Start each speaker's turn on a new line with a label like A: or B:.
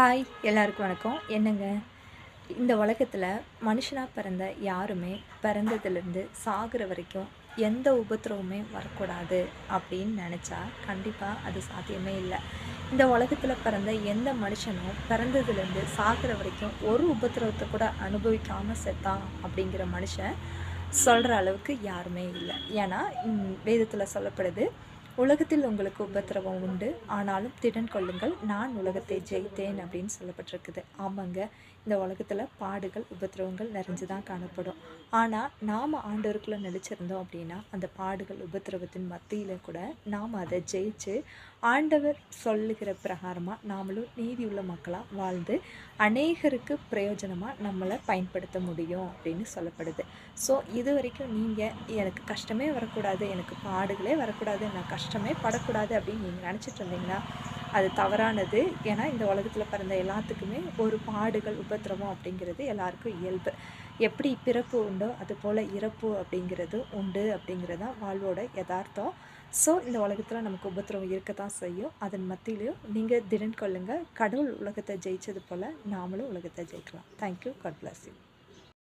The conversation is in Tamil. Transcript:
A: ஹாய் எல்லாருக்கும் வணக்கம். என்னங்க? இந்த உலகத்தில் மனுஷனாக பிறந்த யாருமே பிறந்ததுலேருந்து சாகிற வரைக்கும் எந்த உபத்திரவமே வரக்கூடாது அப்படின்னு நினச்சா கண்டிப்பாக அது சாத்தியமே இல்லை. இந்த உலகத்தில் பிறந்த எந்த மனுஷனும் பிறந்ததுலேருந்து சாகிற வரைக்கும் ஒரு உபத்திரவத்தை கூட அனுபவிக்காமல் செத்தான் அப்படிங்கிற மனுஷன் சொல்கிற அளவுக்கு யாருமே இல்லை. ஏன்னா வேதத்தில் சொல்லப்படுது உலகத்தில் உங்களுக்கு உபத்திரவம் உண்டு. ஆனாலும் திடன் கொள்ளுங்கள். நான் உலகத்தை ஜெயித்தேன் அப்படின்னு சொல்லப்பட்டிருக்குது. ஆமாங்க. இந்த உலகத்தில் பாடுகள் உபத்திரவங்கள் நிறைஞ்சு தான் காணப்படும். ஆனால் நாம் ஆண்டவருக்குள்ளே நினச்சிருந்தோம் அப்படின்னா அந்த பாடுகள் உபத்திரவத்தின் மத்தியில் கூட நாம் அதை ஜெயிச்சு ஆண்டவர் சொல்லுகிற பிரகாரமாக நாமளும் நீதி உள்ள மக்களாக வாழ்ந்து அநேகருக்கு பிரயோஜனமாக நம்மளை பயன்படுத்த முடியும் அப்படின்னு சொல்லப்படுது. ஸோ இது வரைக்கும் நீங்கள் எனக்கு கஷ்டமே வரக்கூடாது எனக்கு பாடுகளே வரக்கூடாது நான் கஷ்டமே படக்கூடாது அப்படின்னு நீங்கள் நினச்சிட்டு இருந்தீங்கன்னா அது தவறானது. ஏன்னா இந்த உலகத்தில் பிறந்த எல்லாத்துக்குமே ஒரு பாடுகள் உபத்திரவம் அப்படிங்கிறது எல்லாருக்கும் இயல்பு. எப்படி பிறப்பு உண்டோ அது போல் இறப்பு அப்படிங்கிறது உண்டு அப்படிங்கிறது தான் வாழ்வோட யதார்த்தம். ஸோ இந்த உலகத்தில் நமக்கு உபத்திரவம் இருக்க தான் செய்யும். அதன் மத்தியிலையும் நீங்கள் திடன் கொள்ளுங்கள் கடவுள் உலகத்தை ஜெயித்தது போல் நாமளும் உலகத்தை ஜெயிக்கலாம். Thank you God bless you